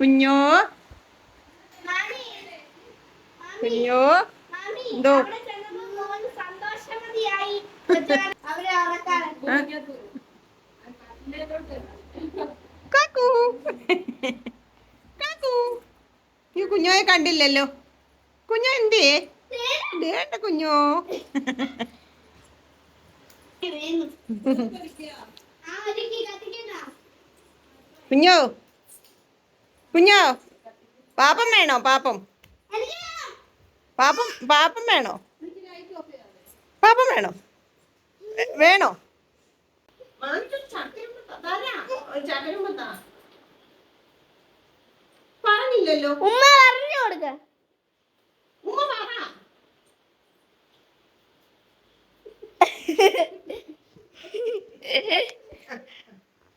കുഞ്ഞോ? കുഞ്ഞോ? എന്തോ? കാക്കു. കാക്കു. ഈ കുഞ്ഞോയെ കണ്ടില്ലല്ലോ. കുഞ്ഞോ എന്തേ ദേണ്ട കുഞ്ഞോ. കുഞ്ഞോ? കുഞ്ഞോ പാപ്പം വേണോ പാപ്പം? എനിക്ക് വേണം. പാപ്പം പാപ്പം വേണോ? പാപ്പം വേണോ? വേണോ? പറഞ്ഞില്ലല്ലോ. ഉമ്മ പറഞ്ഞു കൊടുക്ക. ഉമ്മ പറ.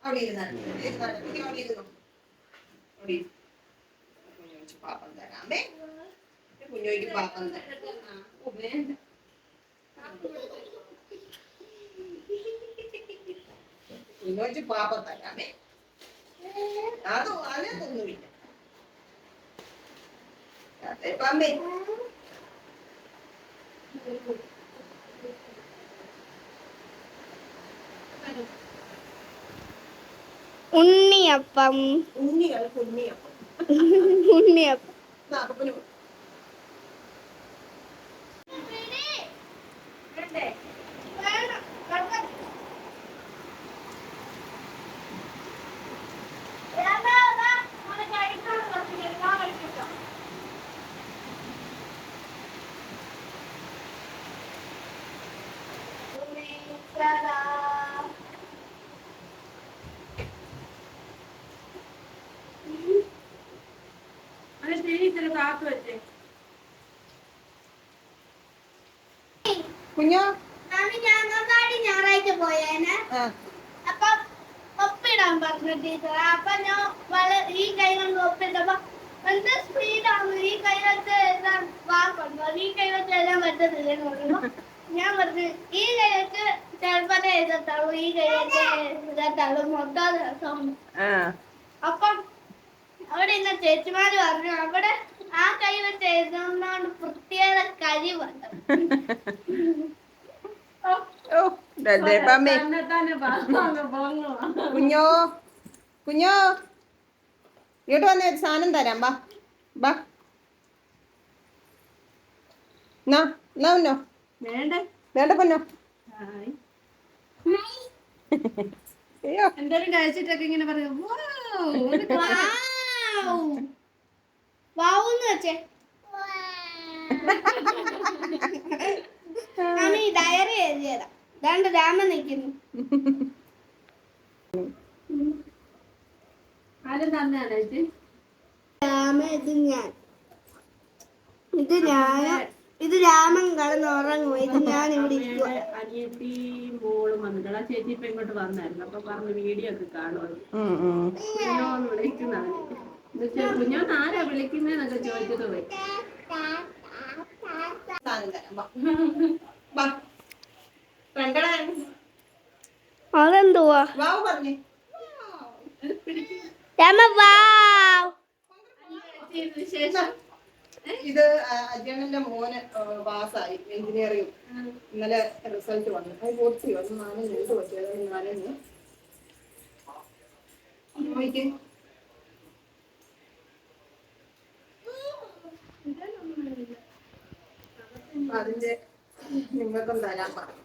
അവിടെ ഇരുന്നാ. ഇരുന്നാണ് നീ അവിടെ ഇരുന്നോ അവിടെ ഇരു. കുഞ്ഞോയ്ക്ക് പാപ്പം തരാമേ കുഞ്ഞോയ്ക്ക് പാപ്പം തരാം. ഓ, വേണ്ട. കുഞ്ഞോയ്ക്ക് പാപ്പം തരാമേ. അതോ അതിനൊന്നുമില്ല അതെ പമ്മേ ഉണ്ണിയപ്പം. ഉണ്ണികൾ കുഞ്ഞിയപ്പം. ഉണ്ണിയപ്പം എന്നാ, അപ്പന് കുഞ്ഞോ ഞങ്ങൾക്കാടി ഞായറാഴ്ച പോയേനെ ആ അപ്പൊ ഒപ്പിടാൻ പറഞ്ഞു ടീച്ചർ അപ്പൊ ഞാൻ എന്ത് സ്പീഡാണ് ഈ കൈ വെച്ച് എഴുതാൻ വാക്കുണ്ടോ ഈ കൈ വെച്ച് എഴുതാൻ പറ്റത്തില്ലെന്ന് പറയുമ്പോ ഞാൻ പറഞ്ഞു ഈ കൈ വെച്ച് ചെറുപ്പത്തെ എഴുതത്തുള്ളൂ ഈ കൈ എഴുതത്താളൂ മൊത്തം അപ്പം അവിടെ ഇന്ന് ചേച്ചിമാര് പറഞ്ഞു അവിടെ ആ കൈ വെച്ച് എഴുതുന്നോണ്ട് പ്രത്യേക കഴിവുണ്ട്. കുഞ്ഞോ കുഞ്ഞോ? ഇങ്ങോട്ട് വന്നേ ഒരു സാധനം തരാം ബാ ബാ നാ എന്നാ ഉന്നോ വേണ്ട? വേണ്ട പൊന്നോ. അയ്യോ. എന്തേലും കഴിച്ചിട്ടൊക്കെ ഇങ്ങനെ പറയും. "വൗ, ഒരു വാവ്. വാവൂന്ന് വെച്ചേ. ഡയറി എഴുതിയതാ. ദാണ്ട് രാമൻ നിൽക്കുന്നു. ആരും തന്നെയാണ് രാമ ഇത് ഞാൻ. ഇത് ഞാൻ ഇത് രാമൻ കടന്ന് ഉറങ്ങും. ഇത് ഞാൻ ഇവിടെ അനിയത്തി മോളും വന്നിട്ടുണ്ട് ആ ചേച്ചി ഇപ്പൊ ഇങ്ങോട്ട് വന്നായിരുന്നു. അപ്പൊ പറഞ്ഞു വീഡിയോ ഒക്കെ കാണുമല്ലോ ഉം, ഉം. കുഞ്ഞോന്ന് വിളിക്കുന്നവന് എന്നുവെച്ചാ കുഞ്ഞോന്ന് ആരാ വിളിക്കുന്നതെന്നൊക്കെ ചോദിച്ചത് പോയി. അതെന്തുവാ? പറഞ്ഞു. ഇത് അജയണ്ണന്റെ മോന് പാസ്സായി എഞ്ചിനീയറിംഗ് ഇന്നലെ റിസൾട്ട് വന്നു. അത് പൂർത്തി. വന്നു നാലും രണ്ട് പറ്റിയത് നാലെണ്ണം നോക്കിക്കേ. അതിന്റെ നിങ്ങൾക്കും തരാൻ പറഞ്ഞു.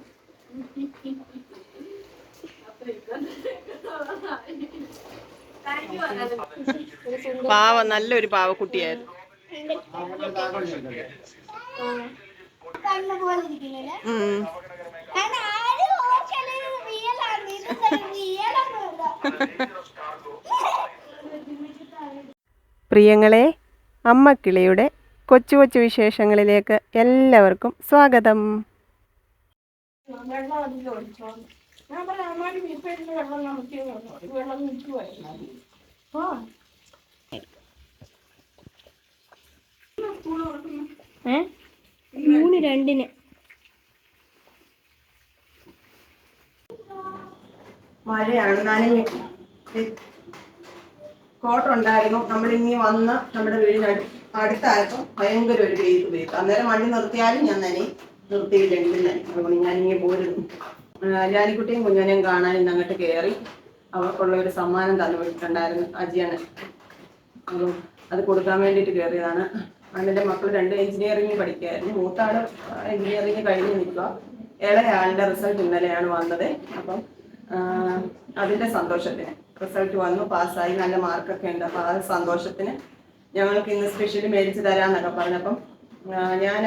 പാവ നല്ലൊരു പാവക്കുട്ടിയായിരുന്നു. പ്രിയങ്ങളെ അമ്മക്കിളിയുടെ കൊച്ചു കൊച്ചു വിശേഷങ്ങളിലേക്ക് എല്ലാവർക്കും സ്വാഗതം വെള്ളം. ഞാൻ പറയാം, അമ്മാടി ഇപ്പൊ ഇരുന്ന് വെള്ളം നമുക്ക് വെള്ളം നിൽക്കുവായിരുന്നു. മൂന്ന് രണ്ടിന്. മഴയാണ്. നനഞ്ഞു. കോട്ടർ ഉണ്ടായിരുന്നു നമ്മൾ ഇനി വന്ന് നമ്മുടെ വീടിന് അടു- അടുത്തായപ്പോൾ ഭയങ്കര ഒരു വെയിൽ വെയിൽ അന്നേരം വണ്ടി നിർത്തിയാലും ഞാൻ തന്നെ നിർത്തിയില്ലെങ്കിൽ തന്നെ അതുകൊണ്ട് ഞാനിങ്ങനെ പോരുന്നു. ജാനിക്കുട്ടിയും കുഞ്ഞനെയും കാണാൻ ഇന്ന് അങ്ങോട്ട് കയറി അവർക്കുള്ള ഒരു സമ്മാനം തന്നുവിട്ടിട്ടുണ്ടായിരുന്നു അജിയാണ്. അപ്പം അത് കൊടുക്കാൻ വേണ്ടിയിട്ട് കയറിയതാണ്. അണ്ണന്റെ മക്കൾ രണ്ട് എഞ്ചിനീയറിംഗ് പഠിക്കുകയായിരുന്നു. മൂത്താൾ എഞ്ചിനീയറിംഗ് കഴിഞ്ഞ് നിൽക്കുക. ഇളയാളുടെ റിസൾട്ട് ഇന്നലെയാണ് വന്നത്. അപ്പം അതിന്റെ സന്തോഷത്തിന് റിസൾട്ട് വന്നു പാസ്സായി. നല്ല മാർക്കൊക്കെ ഉണ്ട്. അപ്പോൾ ആ സന്തോഷത്തിന് ഞങ്ങൾക്ക് ഇന്ന് സ്പെഷ്യലി മേടിച്ച് തരാമെന്നൊക്കെ പറഞ്ഞപ്പം ഞാൻ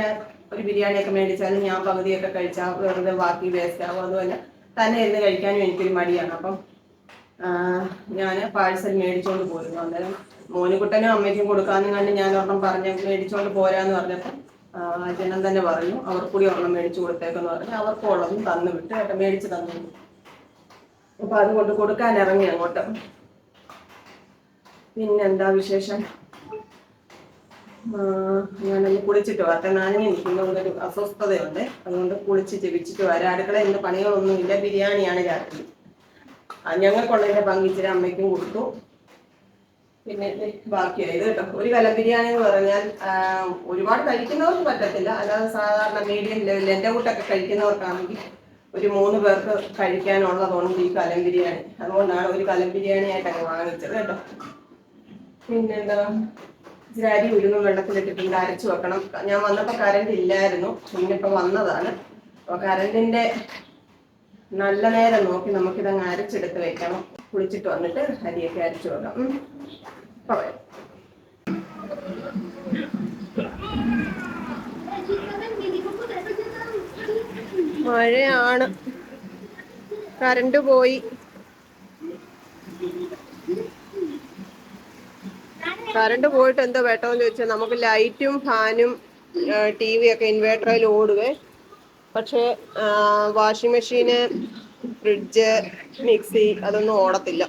ഒരു ബിരിയാണിയൊക്കെ മേടിച്ചാലും ഞാൻ പകുതിയൊക്കെ കഴിച്ചാൽ വെറുതെ ബാക്കി വേസ്റ്റ് ആവും അതുപോലെ തന്നെ ഇരുന്ന് കഴിക്കാനും എനിക്കൊരു മടിയാണ്. അപ്പം ഞാൻ പാഴ്സൽ മേടിച്ചോണ്ട് പോയിരുന്നു അന്നേരം മോനുകുട്ടനും അമ്മയ്ക്കും കൊടുക്കാമെന്ന് കണ്ട് ഞാൻ ഒരെണ്ണം പറഞ്ഞ് മേടിച്ചോണ്ട് പോരാന്ന് പറഞ്ഞപ്പോൾ ജനം തന്നെ പറഞ്ഞു അവർ കൂടി ഒരെണ്ണം മേടിച്ചു കൊടുത്തേക്കെന്ന് പറഞ്ഞു. അവർക്ക് ഉള്ളതും തന്നു വിട്ട് ഏട്ടൻ മേടിച്ച് തന്നു അപ്പൊ അതുകൊണ്ട് കൊടുക്കാൻ ഇറങ്ങി അങ്ങോട്ട്. പിന്നെന്താ വിശേഷം? ഞാനൊന്ന് കുളിച്ചിട്ട് വരട്ടെ. നാനി നിൽക്കുന്ന ഒരു അസ്വസ്ഥതയുണ്ട്. അതുകൊണ്ട് കുളിച്ച് ജപിച്ചിട്ട് വരാം. അടുക്കള പണികളൊന്നും പണികളൊന്നുമില്ല. ബിരിയാണിയാണ് രാത്രി. ആ, ഞങ്ങൾക്കുള്ളതിന്റെ പങ്കിച്ചിരി അമ്മയ്ക്കും കൊടുത്തു. പിന്നെ ബാക്കിയായത് കേട്ടോ ഒരു കല ബിരിയാണി എന്ന് പറഞ്ഞാൽ ഒരുപാട് കഴിക്കുന്നവർക്ക് പറ്റത്തില്ല. അല്ലാതെ സാധാരണ മീഡിയം ലെവലിൽ എന്റെ കൂട്ടൊക്കെ കഴിക്കുന്നവർക്കാണെങ്കിൽ ഒരു മൂന്ന് പേർക്ക് കഴിക്കാനുള്ളതുണ്ട് ഈ കലം ബിരിയാണി. അതുകൊണ്ടാണ് ഒരു കലം ബിരിയാണി ആയിട്ട് അങ്ങ് വാങ്ങിച്ചത് കേട്ടോ. പിന്നെന്താ ഇച്ചിരി അരി ഉരുന്ന് വെള്ളത്തിലിട്ടിട്ടുണ്ട് അരച്ചു വെക്കണം. ഞാൻ വന്നപ്പോൾ കറണ്ട് ഇല്ലായിരുന്നു. പിന്നിപ്പോൾ വന്നതാണ്. അപ്പോൾ കറണ്ടിന്റെ നല്ല നേരം നോക്കി നമുക്കിതങ്ങ് അരച്ചെടുത്ത് വെക്കണം. കുളിച്ചിട്ട് വന്നിട്ട് അരിയൊക്കെ അരച്ചു വെക്കാം. മഴയാണ്. കറണ്ട് പോയി. കറണ്ട് പോയിട്ട് എന്താ വേട്ടോന്ന് ചോദിച്ചാൽ നമുക്ക് ലൈറ്റും ഫാനും ടി വി ഒക്കെ ഇൻവേർട്ടറിൽ ഓടുവേ. പക്ഷേ വാഷിംഗ് മെഷീന് ഫ്രിഡ്ജ് മിക്സി അതൊന്നും ഓടത്തില്ല.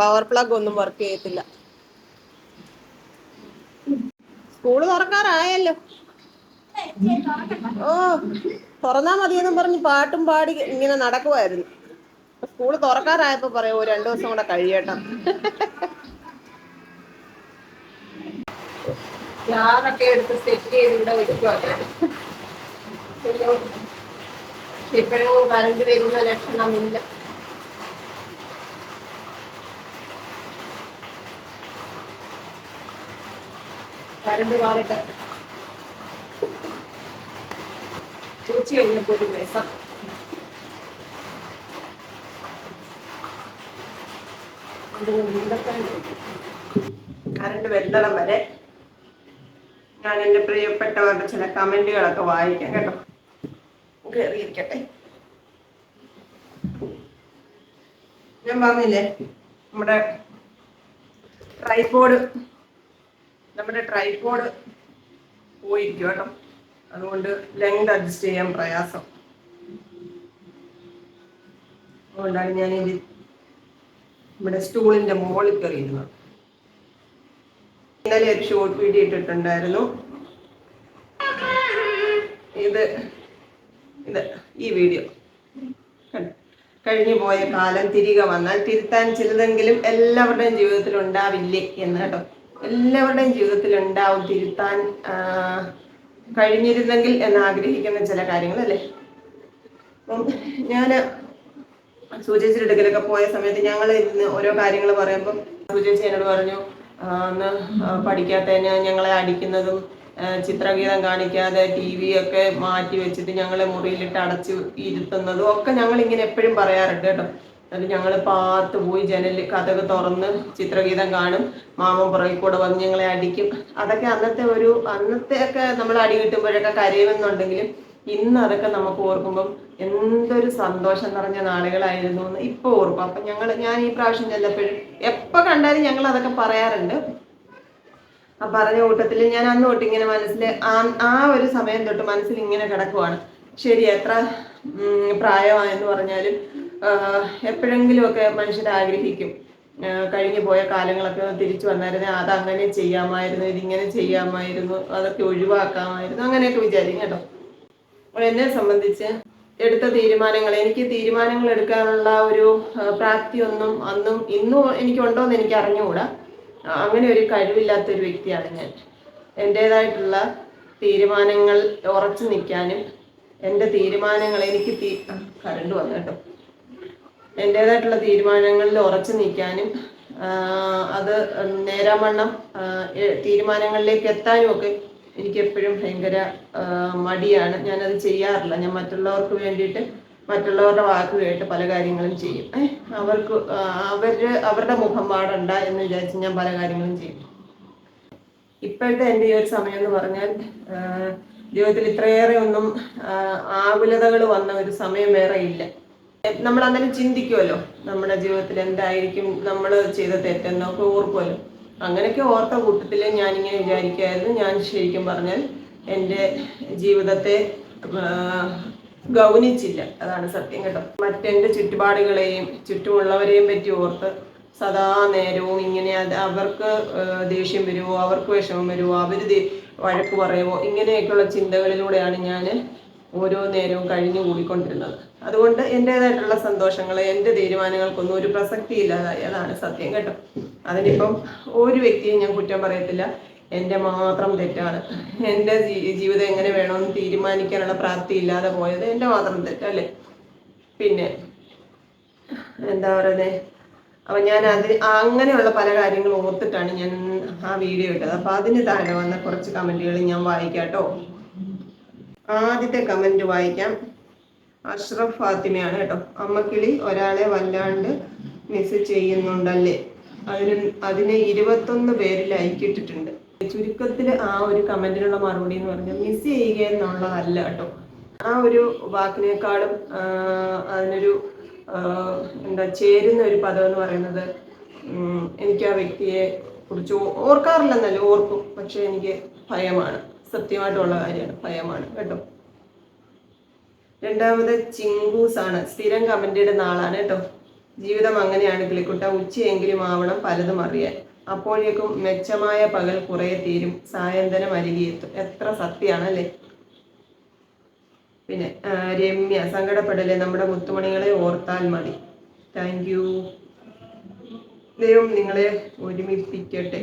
പവർ പ്ലഗ് ഒന്നും വർക്ക് ചെയ്യത്തില്ല. സ്കൂൾ തുറക്കാറായല്ലോ. ഓ തുറന്നാ മതിയെന്നും പറഞ്ഞ് പാട്ടും പാടി ഇങ്ങനെ നടക്കുമായിരുന്നു സ്കൂൾ തുറക്കാറായപ്പോ ഓ രണ്ടു ദിവസം കൂടെ കഴിയട്ടെ. ഞാനൊക്കെ എടുത്ത് സെറ്റ് ചെയ്ത് ഇവിടെ വെക്കുവാണ് ഇപ്പോഴും കറണ്ട് വരുന്ന ലക്ഷണമില്ല. കറണ്ട് മാറിട്ട് ഉച്ച കഴിഞ്ഞപ്പോ ഒരു രസം കറണ്ട് വെല്ലണം വരെ ഞാൻ എന്റെ പ്രിയപ്പെട്ടവരുടെ ചില കമന്റുകളൊക്കെ വായിക്കാം കേട്ടോ. കയറിയിരിക്കട്ടെ ഞാൻ പറഞ്ഞില്ലേ നമ്മുടെ ട്രൈപോഡ് നമ്മുടെ ട്രൈപോഡ് പോയിരിക്കും കേട്ടോ. അതുകൊണ്ട് ലെങ്ത് അഡ്ജസ്റ്റ് ചെയ്യാൻ പ്രയാസം. അതുകൊണ്ടാണ് ഞാൻ നമ്മുടെ സ്റ്റൂളിന്റെ മുകളിൽ കയറിയിരുന്നത്. ഇന്നലെ ഒരു ഷോർട്ട് വീഡിയോ ഇട്ടിട്ടുണ്ടായിരുന്നു. ഇത് ഇത് ഈ വീഡിയോ? കഴിഞ്ഞു പോയ കാലം തിരികെ വന്നാൽ തിരുത്താൻ ചിലതെങ്കിലും എല്ലാവരുടെയും ജീവിതത്തിൽ ഉണ്ടാവില്ലേ എന്ന് കേട്ടോ. എല്ലാവരുടെയും ജീവിതത്തിൽ ഉണ്ടാവും തിരുത്താൻ കഴിഞ്ഞിരുന്നെങ്കിൽ എന്ന് ആഗ്രഹിക്കുന്ന ചില കാര്യങ്ങൾ അല്ലേ ഞാൻ സൂചിച്ചിട്ടെടുക്കലൊക്കെ പോയ സമയത്ത് ഞങ്ങൾ ഇരുന്ന് ഓരോ കാര്യങ്ങൾ പറയുമ്പോൾ സൂചിച്ച് എന്നോട് പറഞ്ഞു "ആ, അന്ന് ആ, പഠിക്കാത്തതിന് ഞങ്ങളെ അടിക്കുന്നതും ചിത്രഗീതം കാണിക്കാതെ ടി വി ഒക്കെ മാറ്റി വെച്ചിട്ട് ഞങ്ങളെ മുറിയിലിട്ട് അടച്ചു ഇരുത്തുന്നതും ഒക്കെ ഞങ്ങൾ ഇങ്ങനെ എപ്പോഴും പറയാറുണ്ട് കേട്ടോ. എന്നിട്ട് ഞങ്ങൾ പാത്ത് പോയി ജനൽ കഥക് തുറന്ന് ചിത്രഗീതം കാണും മാമൻ പുറകിൽ കൂടെ വന്ന് ഞങ്ങളെ അടിക്കും. അതൊക്കെ അന്നത്തെ ഒരു അന്നത്തെ ഒക്കെ നമ്മൾ അടി കിട്ടുമ്പോഴൊക്കെ കരയുമെന്നുണ്ടെങ്കിലും ഇന്ന് അതൊക്കെ നമുക്ക് ഓർക്കുമ്പം എന്തൊരു സന്തോഷം നിറഞ്ഞ നാളുകളായിരുന്നു എന്ന് ഇപ്പോൾ ഓർക്കും. അപ്പം ഞങ്ങൾ ഞാൻ ഈ പ്രാവശ്യം ചെല്ലപ്പോഴും എപ്പോൾ കണ്ടാലും ഞങ്ങൾ അതൊക്കെ പറയാറുണ്ട്. ആ പറഞ്ഞ കൂട്ടത്തിൽ ഞാൻ അന്ന് തൊട്ട് ഇങ്ങനെ മനസ്സിൽ ആ ഒരു സമയം തൊട്ട് മനസ്സിൽ ഇങ്ങനെ കിടക്കുവാണ്. ശരി എത്ര പ്രായമായെന്ന് പറഞ്ഞാലും എപ്പോഴെങ്കിലുമൊക്കെ മനുഷ്യർ ആഗ്രഹിക്കും. കഴിഞ്ഞു പോയ കാലങ്ങളൊക്കെ തിരിച്ചു വന്നായിരുന്നു. അതങ്ങനെ ചെയ്യാമായിരുന്നു ഇതിങ്ങനെ ചെയ്യാമായിരുന്നു അതൊക്കെ ഒഴിവാക്കാമായിരുന്നു അങ്ങനെയൊക്കെ വിചാരിക്കും കേട്ടോ. എന്നെ സംബന്ധിച്ച് എടുത്ത തീരുമാനങ്ങൾ എനിക്ക് തീരുമാനങ്ങൾ എടുക്കാനുള്ള ഒരു പ്രാപ്തി പ്രാപ്തിയൊന്നും അന്നും ഇന്നും എനിക്കുണ്ടോ എന്ന് എനിക്ക് അറിഞ്ഞുകൂടാ അങ്ങനെ ഒരു കഴിവില്ലാത്ത ഒരു വ്യക്തിയാണ് ഞാൻ. എന്റേതായിട്ടുള്ള തീരുമാനങ്ങൾ ഉറച്ചു നിൽക്കാനും എന്റെ തീരുമാനങ്ങൾ എനിക്ക് തീ കരണ്ട് വന്നു കേട്ടോ. എന്റേതായിട്ടുള്ള തീരുമാനങ്ങളിൽ ഉറച്ചു നിൽക്കാനും അത് നേരാമണ്ണം തീരുമാനങ്ങളിലേക്ക് എത്താനും ഒക്കെ എനിക്ക് എപ്പോഴും ഭയങ്കര മടിയാണ്. ഞാനത് ചെയ്യാറില്ല. ഞാൻ മറ്റുള്ളവർക്ക് വേണ്ടിയിട്ട് മറ്റുള്ളവരുടെ വാക്ക് കേട്ട് പല കാര്യങ്ങളും ചെയ്യും. അവർക്ക് അവർ അവർ അവരുടെ മുഖം പാടണ്ട എന്ന് വിചാരിച്ച് ഞാൻ പല കാര്യങ്ങളും ചെയ്യും. ഇപ്പോഴത്തെ എന്റെ ഈ ഒരു സമയം എന്ന് പറഞ്ഞാൽ ജീവിതത്തിൽ ഇത്രയേറെ ഒന്നും ആകുലതകൾ വന്ന ഒരു സമയം വേറെ ഇല്ല. നമ്മൾ അന്നേരം ചിന്തിക്കുമല്ലോ നമ്മുടെ ജീവിതത്തിൽ എന്തായിരിക്കും നമ്മൾ ചെയ്ത തെറ്റെന്നൊക്കെ ഓർക്കുമല്ലോ അങ്ങനെയൊക്കെ ഓർത്ത കൂട്ടത്തിൽ ഞാനിങ്ങനെ വിചാരിക്കായിരുന്നു. ഞാൻ ശരിക്കും പറഞ്ഞാൽ എന്റെ ജീവിതത്തെ ഗൗനിച്ചില്ല. അതാണ് സത്യം കേട്ടോ. മറ്റെന്റെ ചുറ്റുപാടുകളെയും ചുറ്റുമുള്ളവരെയും പറ്റി ഓർത്ത് സദാ നേരവും ഇങ്ങനെ അവർക്ക് ദേഷ്യം വരുമോ അവർക്ക് വിഷമം വരുമോ അവർ വഴക്ക് പറയുമോ ഇങ്ങനെയൊക്കെയുള്ള ചിന്തകളിലൂടെയാണ് ഞാൻ ഓരോ നേരവും കഴിഞ്ഞു കൂടിക്കൊണ്ടിരുന്നത്. അതുകൊണ്ട് എന്റേതായിട്ടുള്ള സന്തോഷങ്ങൾ എന്റെ തീരുമാനങ്ങൾക്കൊന്നും ഒരു പ്രസക്തി ഇല്ലാതായി അതാണ് സത്യം കേട്ടോ. അതിനിപ്പം ഒരു വ്യക്തിയും ഞാൻ കുറ്റം പറയത്തില്ല. എന്റെ മാത്രം തെറ്റാണ്. എന്റെ ജീവിതം എങ്ങനെ വേണമെന്ന് തീരുമാനിക്കാനുള്ള പ്രാപ്തി ഇല്ലാതെ പോയത് എന്റെ മാത്രം തെറ്റല്ലേ? പിന്നെ എന്താ പറയുന്നത് അപ്പം ഞാൻ അത് അങ്ങനെയുള്ള പല കാര്യങ്ങളും ഓർത്തിട്ടാണ് ഞാൻ ആ വീഡിയോ ഇട്ടത്. അപ്പം അതിന് താഴെ വന്ന കുറച്ച് കമന്റുകൾ ഞാൻ വായിക്കാം കേട്ടോ. ആദ്യത്തെ കമന്റ് വായിക്കാം. അഷ്റഫ് ഫാത്തിമയാണ് കേട്ടോ. അമ്മക്കിളി ഒരാളെ വല്ലാണ്ട് മിസ് ചെയ്യുന്നുണ്ടല്ലേ? അതിന് അതിനെ ഇരുപത്തൊന്ന് പേര് ലൈക്ക് ചുരുക്കത്തിൽ ആ ഒരു കമന്റിനുള്ള മറുപടി എന്ന് പറഞ്ഞാൽ മിസ് ചെയ്യുക എന്നുള്ളതല്ല കേട്ടോ. ആ ഒരു വാക്കിനേക്കാളും അതിനൊരു എന്താ ചേരുന്ന ഒരു പദം എന്ന് പറയുന്നത് എനിക്ക് ആ വ്യക്തിയെ കുറിച്ച് ഓർക്കാറില്ലെന്നല്ല ഓർക്കും. പക്ഷെ എനിക്ക് ഭയമാണ്. സത്യമായിട്ടുള്ള കാര്യമാണ്. ഭയമാണ് കേട്ടോ. രണ്ടാമത് ചിങ്കൂസ് ആണ് സ്ഥിരം കമന്റിയുടെ നാളാണ് കേട്ടോ. ജീവിതം അങ്ങനെയാണ് കിളിക്കുട്ട ഉച്ചയെങ്കിലും ആവണം പലതും അറിയാൻ. അപ്പോഴേക്കും മെച്ചമായ പകൽ കുറേ തീരും. സായന്തനം അരികിയെത്തും. എത്ര സത്യമാണല്ലേ? പിന്നെ രമ്യ സങ്കടപ്പെടലെ നമ്മുടെ മുത്തുമണികളെ ഓർത്താൽ മതി. താങ്ക് യു ദൈവം നിങ്ങളെ ഒരുമിപ്പിക്കട്ടെ.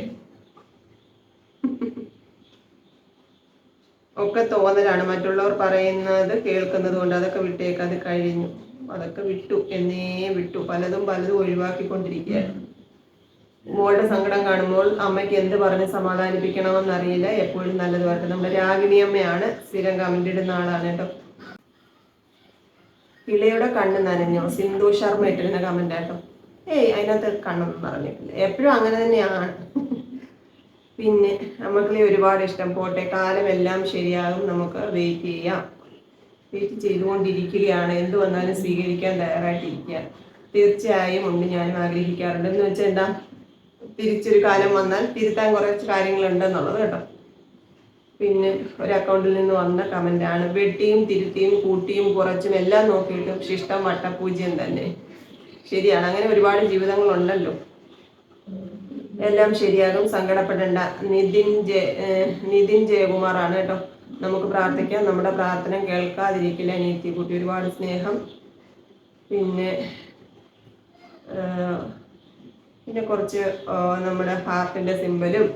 ഒക്കെ തോന്നലാണ്. മറ്റുള്ളവർ പറയുന്നത് കേൾക്കുന്നത് കൊണ്ട് അതൊക്കെ വിട്ടേക്ക്. അത് കഴിഞ്ഞു. അതൊക്കെ വിട്ടു. എന്നേ വിട്ടു. പലതും പലതും ഒഴിവാക്കിക്കൊണ്ടിരിക്കുകയാണ്. മോളുടെ സങ്കടം കാണുമ്പോൾ അമ്മയ്ക്ക് എന്ത് പറഞ്ഞ് സമാധാനിപ്പിക്കണമെന്നറിയില്ല. എപ്പോഴും നല്ലത് വരട്ടെ. നമ്മുടെ രാഗിണി അമ്മയാണ് സ്ഥിരം കമന്റ് ഇടുന്ന ആളാണ് കേട്ടോ. ഇളയുടെ കണ്ണ് നനഞ്ഞോ. സിന്ധു ശർമ്മ ഇട്ടിരുന്ന കമന്റ് കേട്ടോ. ഏയ് അതിനകത്ത് കണ്ണൊന്നും പറഞ്ഞിട്ടില്ല എപ്പോഴും അങ്ങനെ തന്നെയാണ്. പിന്നെ നമുക്കിളി ഒരുപാട് ഇഷ്ടം. പോട്ടെ കാലം എല്ലാം ശരിയാകും. നമുക്ക് വെയിറ്റ് ചെയ്യാം. വെയിറ്റ് ചെയ്തുകൊണ്ടിരിക്കുകയാണ്. എന്ത് വന്നാലും സ്വീകരിക്കാൻ തയ്യാറായിട്ടിരിക്കുക തീർച്ചയായും ഉണ്ട്. ഞാനും ആഗ്രഹിക്കാറുണ്ട്. എന്ന് വെച്ചാൽ എന്താ? തിരിച്ചൊരു കാലം വന്നാൽ തിരുത്താൻ കുറച്ച് കാര്യങ്ങളുണ്ടെന്നുള്ളത് കേട്ടോ. പിന്നെ ഒരു അക്കൗണ്ടിൽ നിന്ന് വന്ന കമന്റ് ആണ്. വെട്ടിയും തിരുത്തിയും കൂട്ടിയും കുറച്ചും എല്ലാം നോക്കിയിട്ടും ശിഷ്ടം വട്ടപൂജ്യം തന്നെ. ശരിയാണ്. അങ്ങനെ ഒരുപാട് ജീവിതങ്ങളുണ്ടല്ലോ. എല്ലാം ശരിയാകും. സങ്കടപ്പെടേണ്ട. നിതിൻ ഏഹ് നിതിൻ ജയകുമാറാണ് കേട്ടോ. നമുക്ക് പ്രാർത്ഥിക്കാം. നമ്മുടെ പ്രാർത്ഥന കേൾക്കാതിരിക്കില്ല നീത്തി കുട്ടി. ഒരുപാട് സ്നേഹം. പിന്നെ പിന്നെ കുറച്ച് നമ്മുടെ ഹാർട്ടിന്റെ സിമ്പലും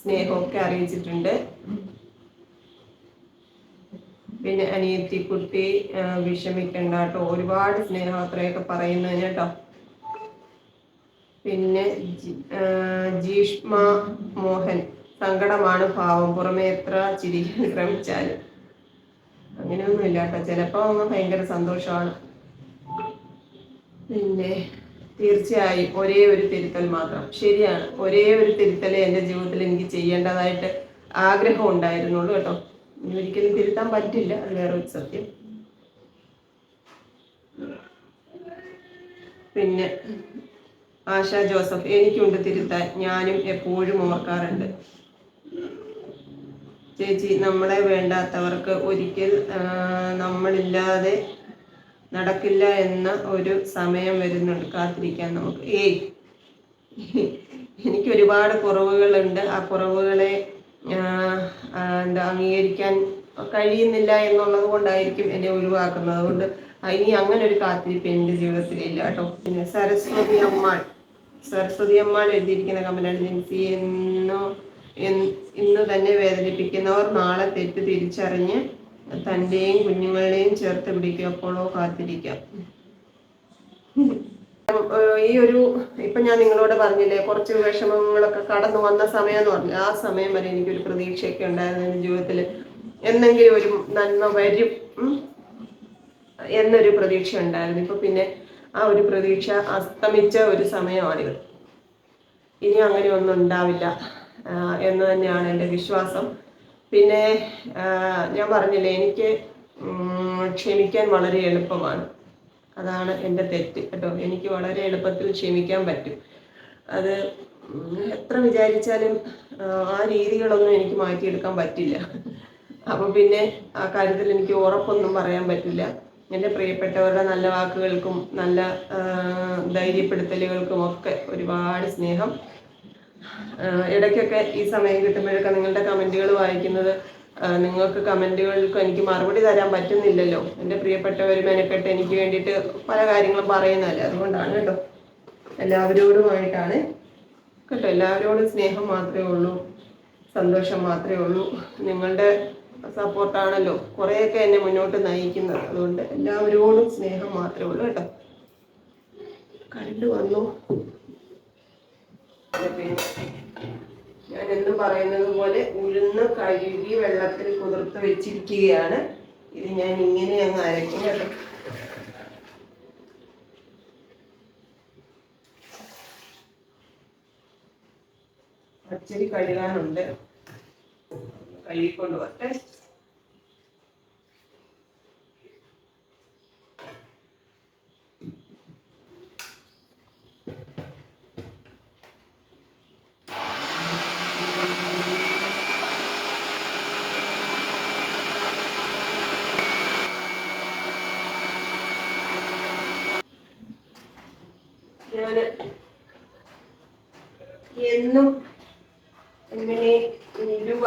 സ്നേഹമൊക്കെ അറിയിച്ചിട്ടുണ്ട്. പിന്നെ അനിയത്തിക്കുട്ടി കുട്ടി വിഷമിക്കണ്ട കേട്ടോ. ഒരുപാട് സ്നേഹം അത്രയൊക്കെ പറയുന്നതിന് കേട്ടോ. പിന്നെ ജീഷ്മ മോഹൻ. സങ്കടമാണ് ഭാവം പുറമെ എത്ര ചിരിക്കാൻ ശ്രമിച്ചാലും അങ്ങനെയൊന്നും ഇല്ല കേട്ടോ. ചിലപ്പോൾ അങ്ങ് ഭയങ്കര സന്തോഷമാണ്. പിന്നെ തീർച്ചയായും ഒരേ ഒരു തിരുത്തൽ മാത്രം. ശരിയാണ്. ഒരേ ഒരു തിരുത്തലേ എന്റെ ജീവിതത്തിൽ എനിക്ക് ചെയ്യേണ്ടതായിട്ട് ആഗ്രഹം ഉണ്ടായിരുന്നുള്ളൂ കേട്ടോ. ഇനി ഒരിക്കലും തിരുത്താൻ പറ്റില്ല. അത് വേറെ ഒരു സത്യം. പിന്നെ ആശ ജോസഫ് എനിക്കുണ്ട് തിരുത്താൻ. ഞാനും എപ്പോഴും ഓർക്കാറുണ്ട്. ചേച്ചി നമ്മളെ വേണ്ടാത്തവർക്ക് ഒരിക്കൽ നമ്മളില്ലാതെ നടക്കില്ല എന്ന ഒരു സമയം വരുന്നുണ്ട് കാത്തിരിക്കാൻ നമുക്ക്. ഏയ് എനിക്ക് ഒരുപാട് കുറവുകളുണ്ട്. ആ കുറവുകളെ എന്താ അംഗീകരിക്കാൻ കഴിയുന്നില്ല എന്നുള്ളത് കൊണ്ടായിരിക്കും എന്നെ ഒഴിവാക്കുന്നത്. അതുകൊണ്ട് ഇനി അങ്ങനെ ഒരു കാത്തിരിപ്പ് എന്റെ ജീവിതത്തിലില്ല കേട്ടോ. പിന്നെ സരസ്വതി അമ്മാൾ. സരസ്വതി അമ്മാൾ എഴുതിയിരിക്കുന്ന കമ്പനി ജിൻസി എന്നോ ഇന്ന് തന്നെ വേദനിപ്പിക്കുന്നവർ നാളെ തെറ്റ് തിരിച്ചറിഞ്ഞ് തന്റെയും കുഞ്ഞുങ്ങളുടെയും ചേർത്ത് പിടിക്കുക. അപ്പോഴോ കാത്തിരിക്കാം. ഈ ഒരു ഇപ്പൊ ഞാൻ നിങ്ങളോട് പറഞ്ഞില്ലേ കുറച്ച് വിഷമങ്ങളൊക്കെ കടന്നു വന്ന സമയം എന്ന് പറഞ്ഞു. ആ സമയം വരെ എനിക്കൊരു പ്രതീക്ഷയൊക്കെ ഉണ്ടായിരുന്നു എന്റെ ജീവിതത്തിൽ. എന്തെങ്കിലും ഒരു നന്മ വരും. എന്നൊരു പ്രതീക്ഷ ഉണ്ടായിരുന്നു. ഇപ്പൊ പിന്നെ ആ ഒരു പ്രതീക്ഷ അസ്തമിച്ച ഒരു സമയമാണിത്. ഇനി അങ്ങനെ ഒന്നും ഉണ്ടാവില്ല എന്ന് തന്നെയാണ് എന്റെ വിശ്വാസം. പിന്നെ ഞാൻ പറഞ്ഞില്ലേ എനിക്ക് ക്ഷമിക്കാൻ വളരെ എളുപ്പമാണ്. അതാണ് എന്റെ തെറ്റ് കേട്ടോ. എനിക്ക് വളരെ എളുപ്പത്തിൽ ക്ഷമിക്കാൻ പറ്റും. അത് എത്ര വിചാരിച്ചാലും ആ, രീതികളൊന്നും എനിക്ക് മാറ്റിയെടുക്കാൻ പറ്റില്ല. അപ്പൊ പിന്നെ ആ കാര്യത്തിൽ എനിക്ക് ഉറപ്പൊന്നും പറയാൻ പറ്റില്ല. എന്റെ പ്രിയപ്പെട്ടവരുടെ നല്ല വാക്കുകൾക്കും നല്ല ധൈര്യപ്പെടുത്തലുകൾക്കും ഒക്കെ ഒരുപാട് സ്നേഹം. ഇടയ്ക്കൊക്കെ ഈ സമയം കിട്ടുമ്പോഴൊക്കെ നിങ്ങളുടെ കമന്റുകൾ വായിക്കുന്നത് നിങ്ങൾക്ക് കമന്റുകൾക്ക് എനിക്ക് മറുപടി തരാൻ പറ്റുന്നില്ലല്ലോ. എന്റെ പ്രിയപ്പെട്ടവർ മെനക്കെട്ട് എനിക്ക് വേണ്ടിയിട്ട് പല കാര്യങ്ങളും പറയുന്നതല്ലേ അതുകൊണ്ടാണ് കേട്ടോ. എല്ലാവരോടുമായിട്ടാണ് കേട്ടോ എല്ലാവരോടും സ്നേഹം മാത്രമേ ഉള്ളൂ സന്തോഷം മാത്രമേ ഉള്ളൂ. നിങ്ങളുടെ സപ്പോർട്ടാണല്ലോ കുറേയൊക്കെ എന്നെ മുന്നോട്ട് നയിക്കുന്നത്. അതുകൊണ്ട് എല്ലാവരോടും സ്നേഹം മാത്രമേ ഉള്ളൂ കേട്ടോ. കണ്ടു വന്നു. ഞാൻ എന്ന് പറയുന്നത് പോലെ ഉഴുന്ന് കഴുകി വെള്ളത്തിൽ കുതിർത്ത് വെച്ചിരിക്കുകയാണ്. ഇത് ഞാൻ ഇങ്ങനെ അങ്ങ് അരക്കും കേട്ടോ. പച്ചരി കഴുകാനുണ്ട്. കഴുകിക്കൊണ്ട് വരട്ടെ ഞാൻ എന്നും ഇങ്ങനെ ഉലുവ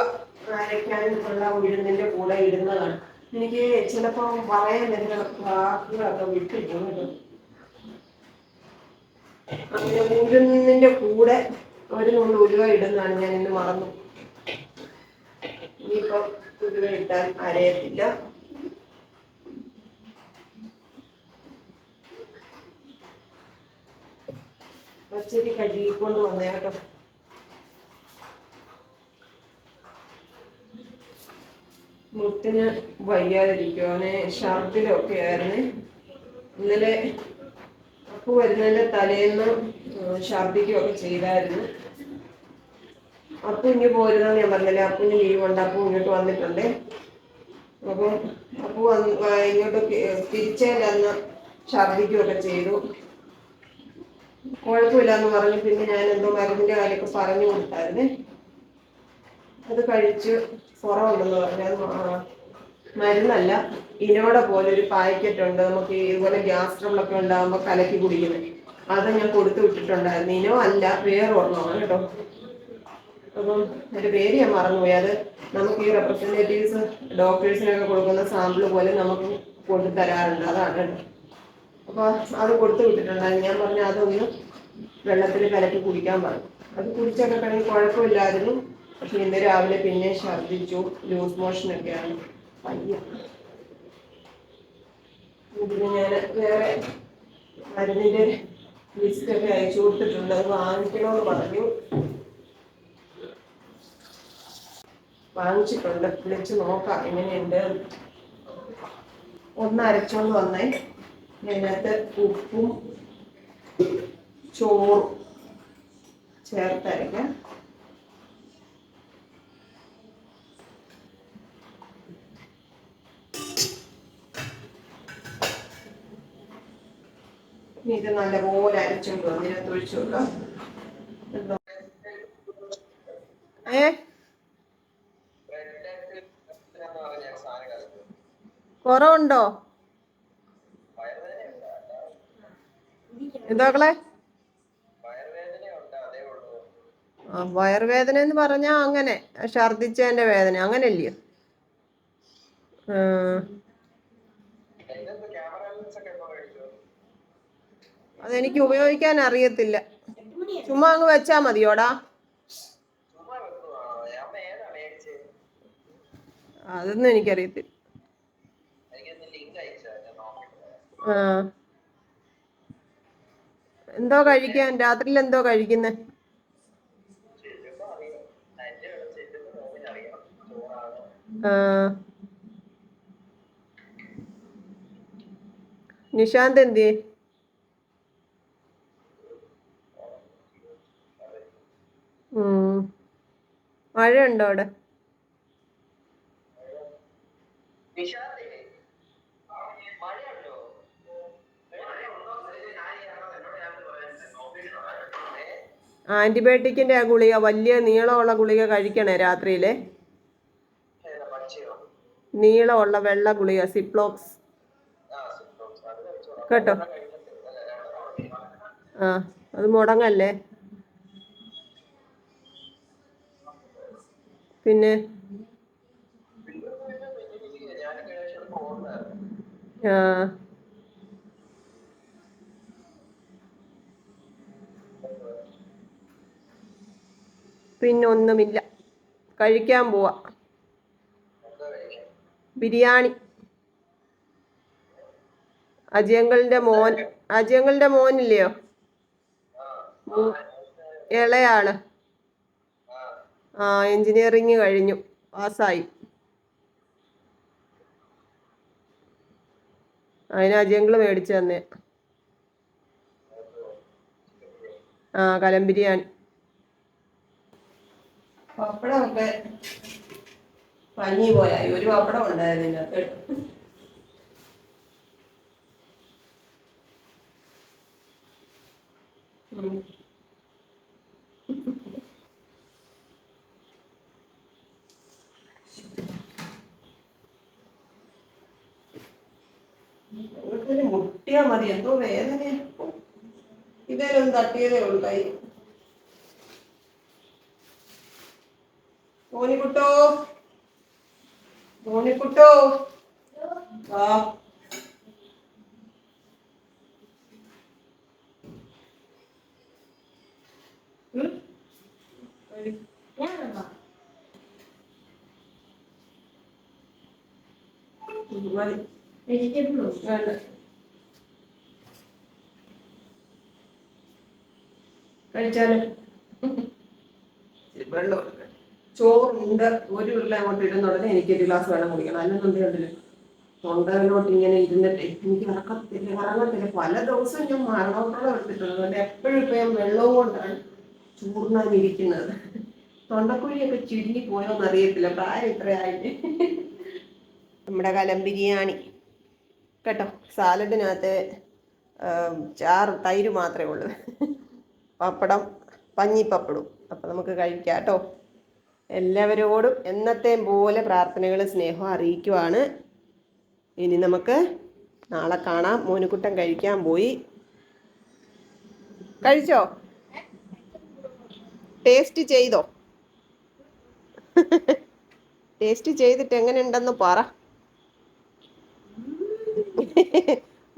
അരയ്ക്കാനുള്ള ഉഴുന്നിന്റെ കൂടെ ഇടുന്നതാണ്. എനിക്ക് ചിലപ്പോ പറയാൻ വരുന്ന വാക്കുകളൊക്കെ വിട്ടുപോകും കേട്ടോ. അങ്ങനെ ഉഴുന്നിന്റെ കൂടെ ഒരു നുള്ളു ഉരുവ ഇടുന്നതാണ് ഞാൻ ഇന്ന് മറന്നു. ഇനിയിപ്പോ ഉരുവ ഇട്ടാൽ അരയത്തില്ല. പച്ചരി കഴുകിക്കൊണ്ട് വന്നേ മുട്ടിന് വയ്യാതിരിക്കും അവന് ഷർട്ടിലൊക്കെ ആയിരുന്നു ഇന്നലെ അപ്പു വരുന്നതിന്റെ തലേന്ന് ഛർദിക്കുകയൊക്കെ ചെയ്തായിരുന്നു. അപ്പു ഇനി പോരുന്നെന്ന് ഞാൻ പറഞ്ഞില്ലേ അപ്പുവിന് ലീവ് ഉണ്ട്. അപ്പു ഇങ്ങോട്ട് വന്നിട്ടുണ്ട്. അപ്പം അപ്പു വന്ന് ഇങ്ങോട്ട് തിരിച്ചേലന്ന് ഛർദിക്കുകയൊക്കെ ചെയ്തു. കുഴപ്പമില്ലെന്ന് പറഞ്ഞു പിന്നെ ഞാൻ എന്തോ മരുന്നിന്റെ കാര്യമൊക്കെ പറഞ്ഞു കൊടുത്തായിരുന്നേ. അത് കഴിച്ച് കുറവുണ്ടെന്ന് പറഞ്ഞാൽ മരുന്നല്ല ഇനോടെ പോലെ ഒരു പാക്കറ്റ് ഉണ്ട് നമുക്ക് ഇതുപോലെ ഗ്യാസ് ട്രബിളൊക്കെ ഉണ്ടാകുമ്പോൾ കലക്കി കുടിക്കുന്നത് അത് ഞാൻ കൊടുത്തു വിട്ടിട്ടുണ്ടായിരുന്നു. ഇനോ അല്ല വേറെ ഒരെണ്ണമാണ് കേട്ടോ. അപ്പം എന്റെ പേര് ഞാൻ മറന്നുപോയി. അത് നമുക്ക് ഈ റെപ്രസെന്റേറ്റീവ്സ് ഡോക്ടേഴ്സിനൊക്കെ കൊടുക്കുന്ന സാമ്പിൾ പോലെ നമുക്ക് കൊണ്ടു തരാറുണ്ട്. അതാണ് കേട്ടോ. അപ്പൊ അത് കൊടുത്തു വിട്ടിട്ടുണ്ടായിരുന്നു. ഞാൻ പറഞ്ഞു അതൊന്ന് വെള്ളത്തിൽ കലക്കി കുടിക്കാൻ പറഞ്ഞു. അത് കുടിച്ചൊക്കെ കഴിഞ്ഞ് കുഴപ്പമില്ലായിരുന്നു. പക്ഷെ ഇന്ന് രാവിലെ പിന്നെ ഛർദ്ദിച്ചു ലൂസ് മോഷൻ ഒക്കെയാണ് പയ്യ ഇതിന് ഞാൻ വേറെ മരുന്നിന്റെ ലിസ്റ്റ് ഒക്കെ അയച്ചു കൊടുത്തിട്ടുണ്ട്. അത് വാങ്ങിക്കണമെന്ന് പറഞ്ഞു. വാങ്ങിച്ചിട്ടുണ്ട്. വിളിച്ച് നോക്കാം എങ്ങനെയുണ്ട്. ഒന്ന് അരച്ചോണ്ട് വന്നേ. ഇതിനകത്ത് ഉപ്പും ചോറും ചേർത്തരയ്ക്കാം. ഇത് നല്ലപോലെ അരച്ചോണ്ട് വന്ന് ഇതിനകത്ത് ഒഴിച്ചു കൊടുക്കാം? ഏ? കുറവുണ്ടോ? എന്താക്കളെ വയറുവേദന എന്ന് പറഞ്ഞാ അങ്ങനെ. ഛർദിച്ചതിന്റെ വേദന. അങ്ങനല്ലയോ ആ. അതെനിക്ക് ഉപയോഗിക്കാൻ അറിയത്തില്ല. ചുമ്മാ അങ്ങ് വെച്ചാ മതിയോടാ? അതൊന്നും എനിക്കറിയത്തില്ല. എന്തോ കഴിക്കാൻ? രാത്രിയിൽ എന്തോ കഴിക്കുന്നേ? നിശാന്ത് എന്തിയെ? മഴയുണ്ടോ അവിടെ? ആന്റിബയോട്ടിക്കിന്റെ ആ ഗുളിക വലിയ നീളമുള്ള ഗുളിക കഴിക്കണേ രാത്രിയിലെ? നീളമുള്ള വെള്ള ഗുളിക സിപ്ലോക്സ്. കേട്ടോ? ആ അത് മുടങ്ങല്ലേ? പിന്നെ ആ. പിന്നൊന്നുമില്ല കഴിക്കാൻ പോവാ. ബിരിയാണി. അജയങ്ങളുടെ മോൻ അജയങ്ങളുടെ മോനില്ലയോ? ഇളയാൾ. ആ എഞ്ചിനീയറിങ് കഴിഞ്ഞു. പാസ്സായി. അതിന് അജയങ്ങൾ മേടിച്ചു തന്നെ. ആ കലം ബിരിയാണി. പപ്പടമൊക്കെ പഞ്ഞി പോയായി ഒരു പപ്പടം ഉണ്ടായിരുന്നു ഇതിനകത്ത്. മുട്ടിയാ മതി എന്തോ വേദന ഇതേലൊന്നും തട്ടിയതേ ഉള്ളു കൈ മോനിക്കുട്ടോ? മോനിക്കുട്ടോ? ആ ഉം. വരൂ. ഉം, മതി വേണ്ട. കഴിച്ചാലും? വെള്ളം. ചോറുണ്ട് ഒരു ഉരുള അങ്ങോട്ട് ഇടുന്ന ഉടനെ എനിക്ക് ഒരു ഗ്ലാസ് വെള്ളം കുടിക്കണം. അല്ലെന്നുണ്ടെങ്കിൽ തൊണ്ടയിലോട്ട് ഇങ്ങനെ ഇരുന്നിട്ട് എനിക്ക് ഇറക്കത്തില്ല ഇറങ്ങത്തില്ല പല ദിവസവും ഞാൻ മരണോട്ടോളം എടുത്തിട്ടുണ്ട് അതുകൊണ്ട് എപ്പോഴും ഇപ്പം ഞാൻ വെള്ളവും കൊണ്ടാണ് ചൂർന്നാനിരിക്കുന്നത് തൊണ്ടക്കുഴിയൊക്കെ ചുരുങ്ങി പോയോന്ന് അറിയത്തില്ല. പ്രായം ഇത്രയായിട്ട്. നമ്മുടെ കലം ബിരിയാണി. കേട്ടോ? സാലഡിനകത്ത് ചാറ് തൈര് മാത്രമേ ഉള്ളൂ. പപ്പടം പഞ്ഞിപ്പപ്പടും. അപ്പം നമുക്ക് കഴിക്കാം കേട്ടോ. എല്ലാവരോടും എന്നത്തെയും പോലെ പ്രാർത്ഥനകളും സ്നേഹവും അറിയിക്കുവാണ്. ഇനി നമുക്ക് നാളെ കാണാം. മോനുക്കുട്ടൻ കഴിക്കാൻ പോയി. കഴിച്ചോ? ടേസ്റ്റ് ചെയ്തോ? ടേസ്റ്റ് ചെയ്തിട്ട് എങ്ങനെയുണ്ടെന്ന് പറ.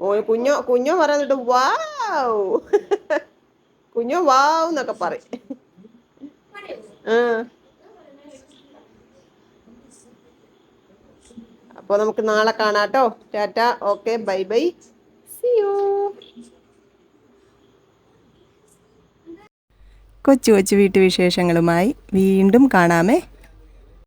ഓ കുഞ്ഞോ കുഞ്ഞോ പറഞ്ഞിട്ട് വാവ് കുഞ്ഞോ വാവ് എന്നൊക്കെ പറയും. അപ്പോൾ നമുക്ക് നാളെ കാണാട്ടോ. Tata. Okay. Bye bye. See you കൊച്ചു കൊച്ചു വീട്ടുവിശേഷങ്ങളുമായി വീണ്ടും കാണാമേ.